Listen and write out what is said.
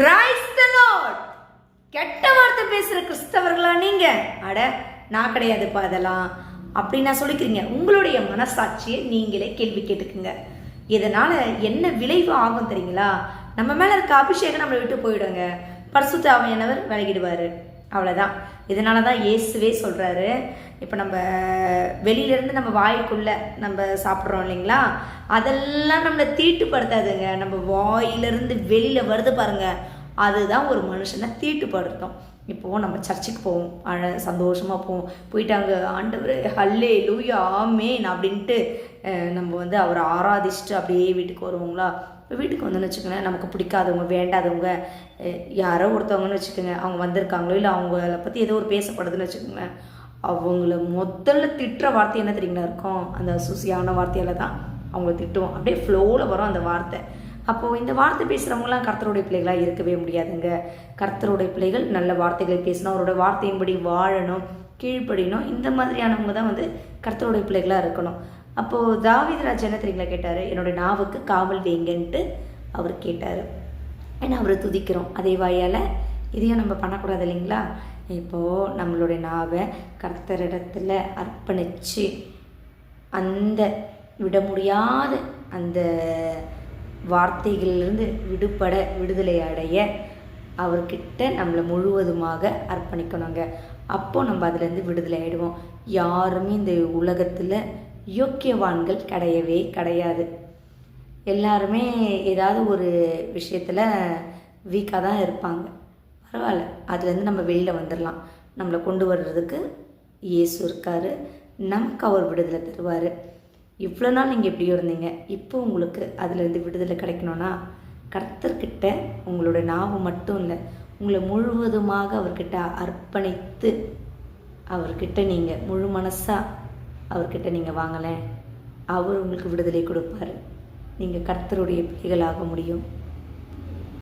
Raise the Lord கெட்ட வார்த்தை பேசுகிற கிறிஸ்தவர்களா நீங்கள் அட நான் கிடையாதுப்பா அதெல்லாம் அப்படி நான் சொல்லிக்கிறீங்க. உங்களுடைய மனசாட்சியை நீங்களே கேள்வி கேட்டுக்குங்க. இதனால் என்ன விளைவு ஆகும் தெரியுங்களா? நம்ம மேலே இருக்க அபிஷேகம் நம்மளை விட்டு போயிடுங்க. பரிசுத்த ஆவியானவர் விலகிடுவார். அவ்வளோதான் இதனால தான் இயேசுவே சொல்கிறாரு இப்போ நம்ம வெளியிலேருந்து நம்ம வாய்க்குள்ளே நம்ம சாப்பிட்றோம் இல்லைங்களா? அதெல்லாம் நம்மளை தீட்டுப்படுத்தாதுங்க. நம்ம வாயிலிருந்து வெளியில் வருது பாருங்க. அதுதான் ஒரு மனுஷனை தீட்டுப்படுத்தும். இப்போது நம்ம சர்ச்சுக்கு போவோம். அழ சந்தோஷமாக போவோம். போயிட்டு அங்கே ஆண்டவர் ஹல்லே லூயா ஆமேன் அப்படின்ட்டு நம்ம வந்து அவரை ஆராதிச்சுட்டு அப்படியே வீட்டுக்கு வருவோங்களா? இப்போ வீட்டுக்கு வந்தோன்னு வச்சுக்கோங்களேன் நமக்கு பிடிக்காதவங்க வேண்டாதவங்க யாரோ ஒருத்தவங்கன்னு வச்சுக்கோங்க அவங்க வந்திருக்காங்களோ இல்லை அவங்கள பற்றி ஏதோ ஒரு பேசப்படுதுன்னு வச்சுக்கோங்களேன் அவங்கள முதல்ல திட்டுற வார்த்தை என்ன தெரியுங்களா இருக்கும்? அந்த சுசியான வார்த்தையால தான் அவங்கள திட்டுவோம். அப்படியே ஃப்ளோவில் வரும் அந்த வார்த்தை. அப்போது இந்த வார்த்தை பேசுகிறவங்களாம் கர்த்தருடைய பிள்ளைகளாக இருக்கவே முடியாதுங்க. கர்த்தருடைய பிள்ளைகள் நல்ல வார்த்தைகளை பேசணும் அவரோட வார்த்தையின்படி வாழணும் கீழ்ப்படியணும். இந்த மாதிரியானவங்க தான் வந்து கர்த்தருடைய பிள்ளைகளாக இருக்கணும். அப்போது தாவிதராஜ் என்ன தெரியுங்களா கேட்டார்? என்னோடய நாவுக்கு காவல் வைங்கன்ட்டு அவர் கேட்டார். ஏன்னா அவரை துதிக்கிறோம். அதே வாயால் இதையும் நம்ம பண்ணக்கூடாது இல்லைங்களா? இப்போது நம்மளுடைய நாவை கர்த்தரிடத்தில் அர்ப்பணித்து அந்த விட முடியாத அந்த வார்த்தைகளிலிருந்து விடுபட விடுதலை அடைய அவர்கிட்ட நம்மளை முழுவதுமாக அர்ப்பணிக்கணுங்க. அப்போ நம்ம அதுலேருந்து விடுதலை ஆகிடுவோம் யாருமே இந்த உலகத்தில் யோக்கியவான்கள் கிடையவே கிடையாது. எல்லாருமே ஏதாவது ஒரு விஷயத்தில் வீக்காக தான் இருப்பாங்க. பரவாயில்ல. அதுலேருந்து நம்ம வெளியில் வந்துடலாம். நம்மளை கொண்டு வர்றதுக்கு இயேசு இருக்கார். நமக்கு அவர் விடுதலை தருவார். இவ்வளோ நாள் நீங்கள் எப்படி இருந்தீங்க. இப்போ உங்களுக்கு அதுலேருந்து விடுதலை கிடைக்கணும்னா கர்த்தர்கிட்ட உங்களோட நாவு மட்டும் இல்லை உங்களை முழுவதுமாக அவர்கிட்ட அர்ப்பணித்து அவர்கிட்ட நீங்கள் முழு மனசாக அவர்கிட்ட நீங்கள் வாங்கலை அவர் உங்களுக்கு விடுதலை கொடுப்பார். நீங்கள் கர்த்தருடைய பிள்ளைகளாக முடியும்.